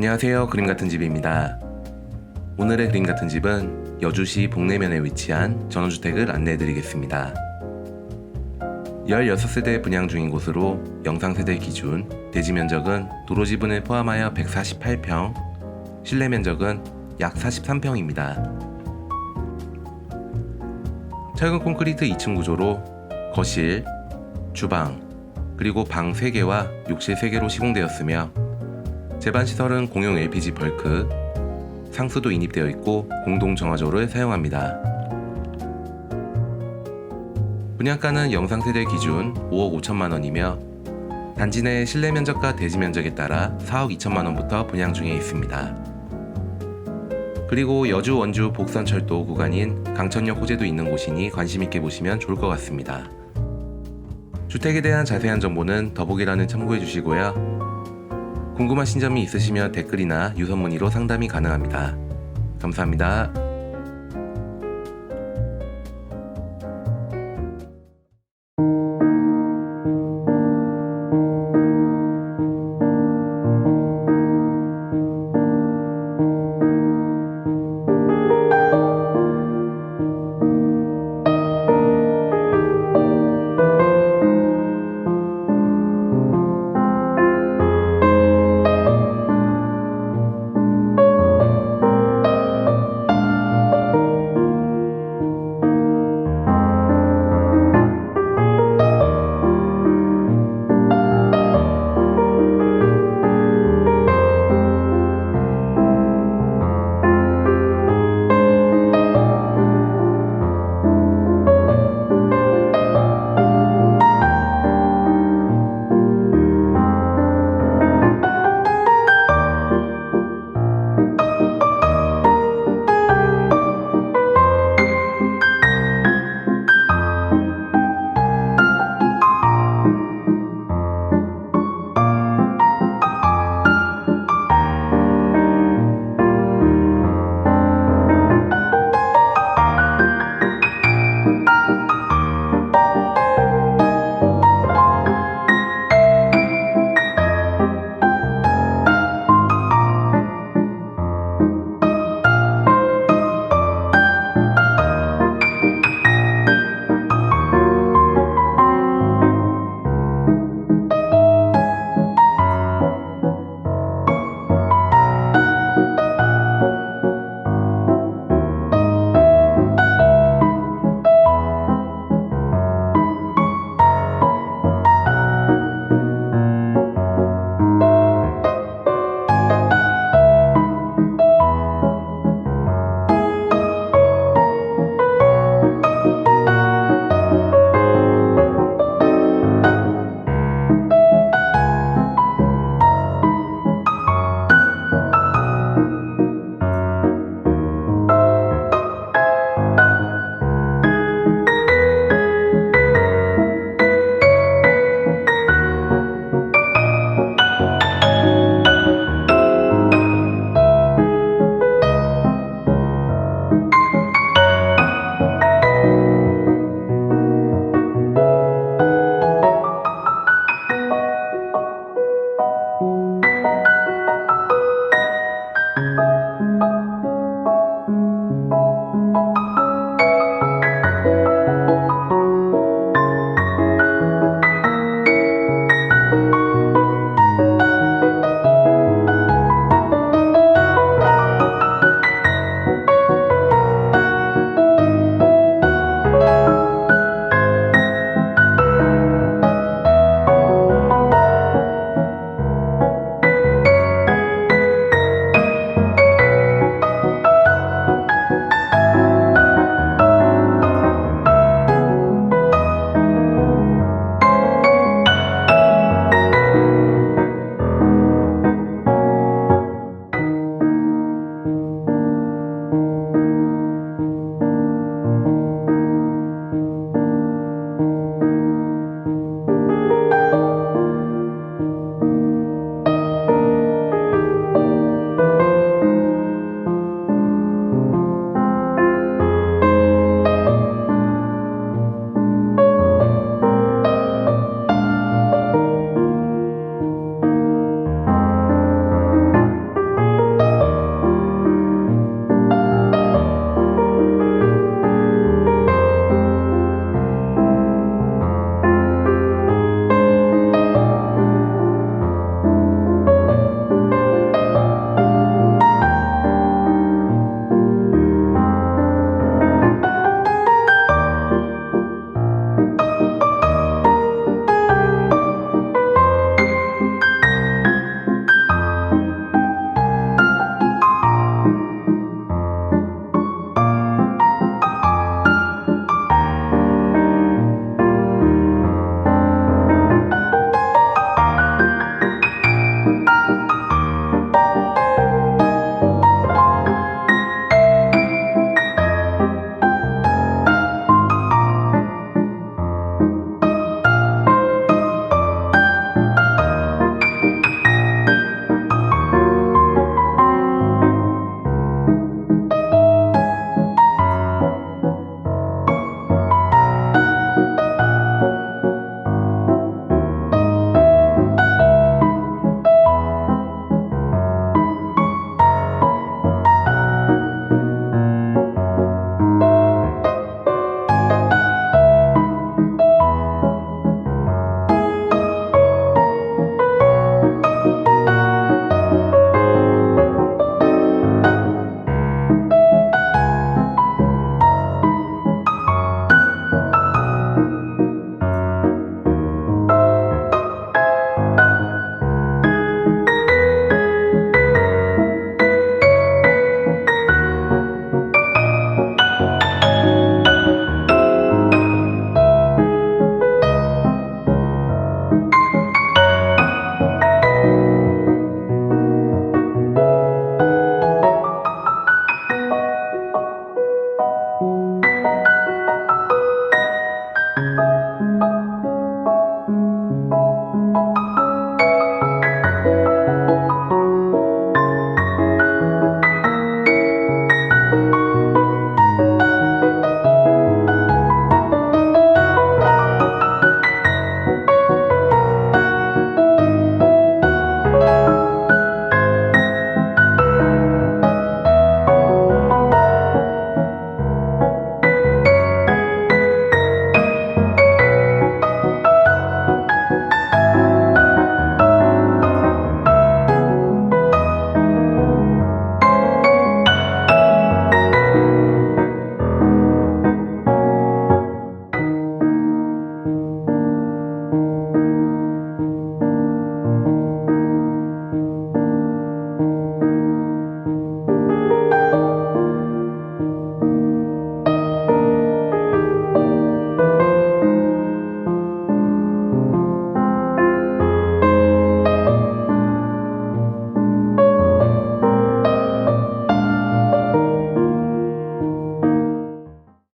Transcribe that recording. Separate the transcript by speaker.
Speaker 1: 안녕하세요. 그림 같은 집입니다. 오늘의 그림 같은 집은 여주시 복내면에 위치한 전원주택을 안내해 드리겠습니다. 16세대 분양 중인 곳으로 영상 세대 기준 대지 면적은 도로 지분을 포함하여 148평, 실내 면적은 약 43평입니다. 철근 콘크리트 2층 구조로 거실, 주방, 그리고 방 3개와 욕실 3개로 시공되었으며 제반 시설은 공용 LPG 벌크, 상수도 인입되어 있고 공동 정화조를 사용합니다. 분양가는 영상 세대 기준 5억 5천만 원이며 단지 내 실내 면적과 대지 면적에 따라 4억 2천만 원부터 분양 중에 있습니다. 그리고 여주 원주 복선철도 구간인 강천역 호재도 있는 곳이니 관심 있게 보시면 좋을 것 같습니다. 주택에 대한 자세한 정보는 더보기란을 참고해 주시고요. 궁금하신 점이 있으시면 댓글이나 유선 문의로 상담이 가능합니다. 감사합니다.